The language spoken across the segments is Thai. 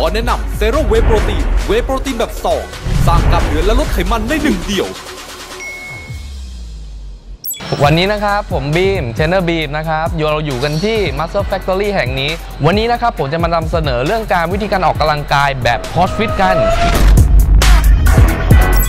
ขอแนะนำเซโรเวโปรตีน เวโปรตีนแบบสองสร้างกล้ามเนื้อและลดไขมันในหนึ่งเดียว วันนี้นะครับผมบีมเทรนเนอร์บีมนะครับอยู่เราอยู่กันที่ Muscle Factory แห่งนี้ วันนี้นะครับผมจะมานำเสนอเรื่องการวิธีการออกกำลังกายแบบคอร์สฟิตกัน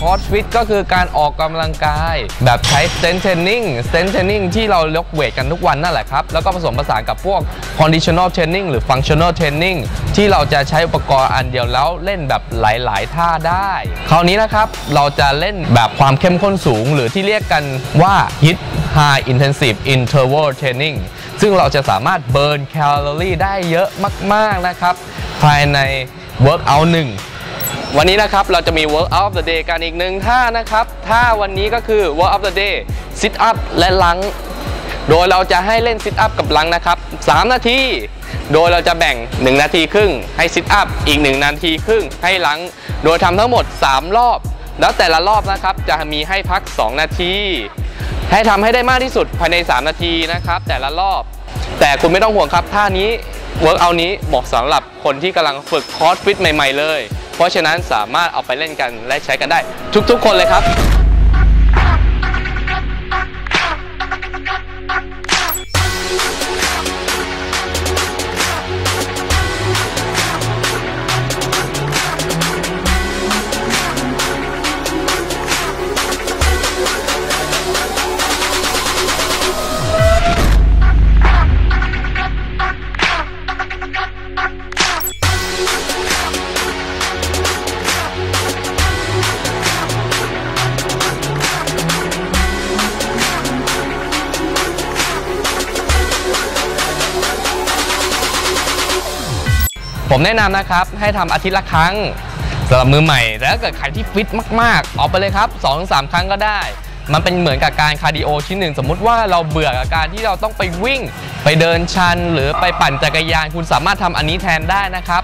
คอร์สฟิตก็คือการออกกำลังกาย แบบใช้ strength training strength training ที่เรายกเวทกันทุกวันนั่นแหละครับ แล้วก็ผสมผสานกับพวก conditional training หรือ functional training ที่เราจะใช้อุปกรณ์อันเดียวแล้วเล่นแบบหลาย ๆ ท่าได้ คราวนี้นะครับ เราจะเล่นแบบความเข้มข้นสูง หรือที่เรียกกันว่า HIIT High Intensive Interval Training ซึ่งเราจะสามารถเบิร์นแคลอรี่ได้เยอะมาก ๆ นะครับ ภายใน Workout หนึ่ง วันนี้นะครับเราจะมี work out of the day กันอีกหนึ่งท่านะครับท่าวันนี้ก็คือ work of the day sit up และลัง โดยเราจะให้เล่น sit up กับลังนะครับ 3 นาที โดยเราจะแบ่ง 1 นาทีครึ่ง ให้ sit up อีก 1 นาทีครึ่งให้ลัง โดยทำทั้งหมด 3 รอบ แล้วแต่ละรอบนะครับจะมีให้พัก 2 นาที ให้ทำให้ได้มากที่สุดภายใน 3 นาทีนะครับ แต่ละรอบ แต่คุณไม่ต้องห่วงครับท่านี้ work out นี้เหมาะสำหรับคนที่กำลังฝึกคอร์สฟิตใหม่ ๆ เลย เพราะฉะนั้นสามารถเอาไปเล่นกันและใช้กันได้ ทุกๆ คนเลยครับ ผมแนะนำนะครับให้ทำอาทิตย์ละครั้งสำหรับมือใหม่แต่ถ้าเกิดใครที่ฟิตมากๆ ออกไปเลยครับ2-3 ครั้งก็ได้ มันเป็นเหมือนกับการคาร์ดิโอชิ้นหนึ่ง สมมุติว่าเราเบื่อกับการที่เราต้องไปวิ่ง ไปเดินชัน หรือไปปั่นจักรยาน คุณสามารถทำอันนี้แทนได้นะครับ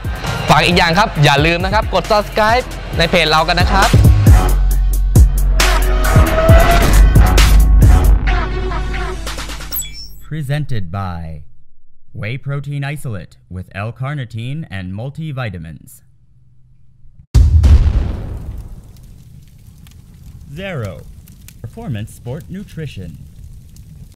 ฝากอีกอย่างครับ อย่าลืมนะครับ กด subscribe ในเพจเรากันนะครับ Presented by Whey Protein Isolate with L-carnitine and multivitamins. Zero Performance Sport Nutrition.